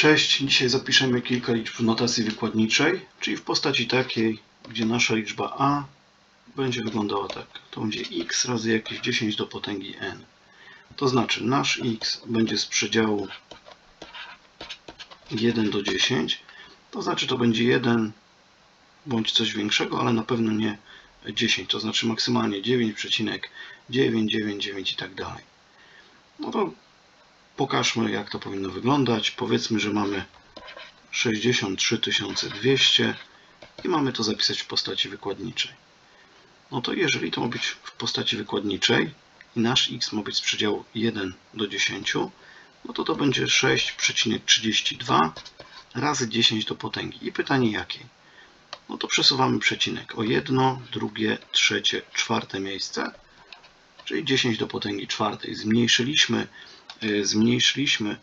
Cześć, dzisiaj zapiszemy kilka liczb w notacji wykładniczej, czyli w postaci takiej, gdzie nasza liczba a będzie wyglądała tak. To będzie x razy jakieś 10 do potęgi n. To znaczy nasz x będzie z przedziału 1 do 10, to znaczy to będzie 1 bądź coś większego, ale na pewno nie 10, to znaczy maksymalnie 9,999 i tak dalej. No to pokażmy jak to powinno wyglądać. Powiedzmy, że mamy 63 200 i mamy to zapisać w postaci wykładniczej. No to jeżeli to ma być w postaci wykładniczej i nasz x ma być z przedziału 1 do 10, no to to będzie 6,32 razy 10 do potęgi. I pytanie jakiej? No to przesuwamy przecinek o jedno, drugie, trzecie, czwarte miejsce, czyli 10 do potęgi czwartej. Zmniejszyliśmy y, zmniejszyliśmy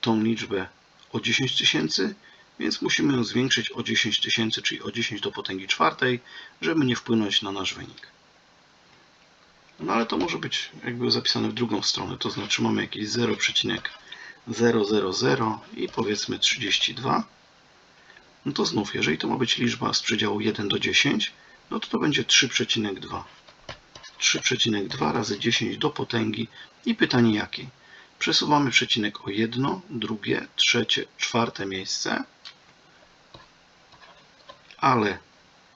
tą liczbę o 10 tysięcy, więc musimy ją zwiększyć o 10 tysięcy, czyli o 10 do potęgi czwartej, żeby nie wpłynąć na nasz wynik. No ale to może być jakby zapisane w drugą stronę, to znaczy mamy jakieś 0,000 i powiedzmy 32. No to znów, jeżeli to ma być liczba z przedziału 1 do 10, no to to będzie 3,2. 3,2 razy 10 do potęgi i pytanie jakiej? Przesuwamy przecinek o jedno, drugie, trzecie, czwarte miejsce, ale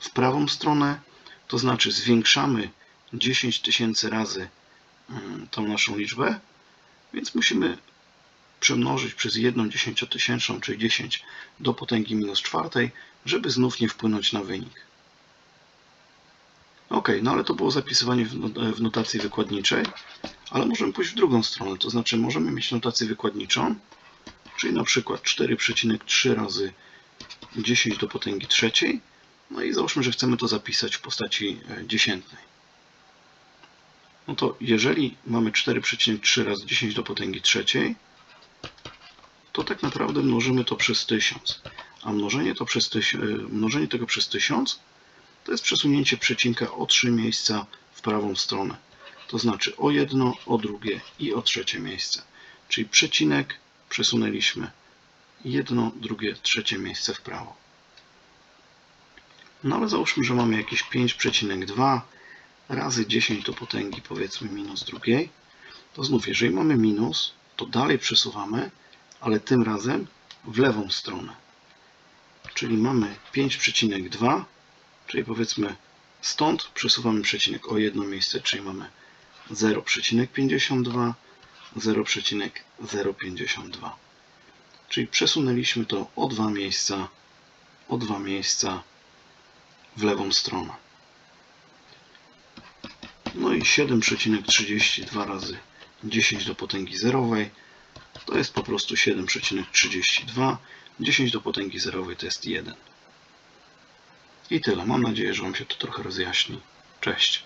w prawą stronę, to znaczy zwiększamy 10 tysięcy razy mm, tą naszą liczbę, więc musimy przemnożyć przez jedną dziesięciotysięczną, czyli 10 do potęgi minus czwartej, żeby znów nie wpłynąć na wynik. Ok, no ale to było zapisywanie w not- w notacji wykładniczej, ale możemy pójść w drugą stronę, to znaczy możemy mieć notację wykładniczą, czyli na przykład 4,3 razy 10 do potęgi trzeciej, no i załóżmy, że chcemy to zapisać w postaci e, dziesiętnej. No to jeżeli mamy 4,3 razy 10 do potęgi trzeciej, to tak naprawdę mnożymy to przez 1000. A mnożenie, to przez tyś, e, mnożenie tego przez 1000 to jest przesunięcie przecinka o 3 miejsca w prawą stronę. To znaczy o jedno, o drugie i o trzecie miejsce. Czyli przecinek przesunęliśmy jedno, drugie, trzecie miejsce w prawo. No ale załóżmy, że mamy jakieś 5,2 razy 10 do potęgi powiedzmy minus drugiej. To znów, jeżeli mamy minus, to dalej przesuwamy, ale tym razem w lewą stronę. Czyli mamy 5,2 Czyli powiedzmy stąd przesuwamy przecinek o jedno miejsce, czyli mamy 0,52, 0,052. Czyli przesunęliśmy to o dwa miejsca, o dwa miejsca w lewą stronę. No i 7,32 razy 10 do potęgi zerowej to jest po prostu 7,32. 10 do potęgi zerowej to jest 1. I tyle. Mam nadzieję, że Wam się to trochę rozjaśni. Cześć.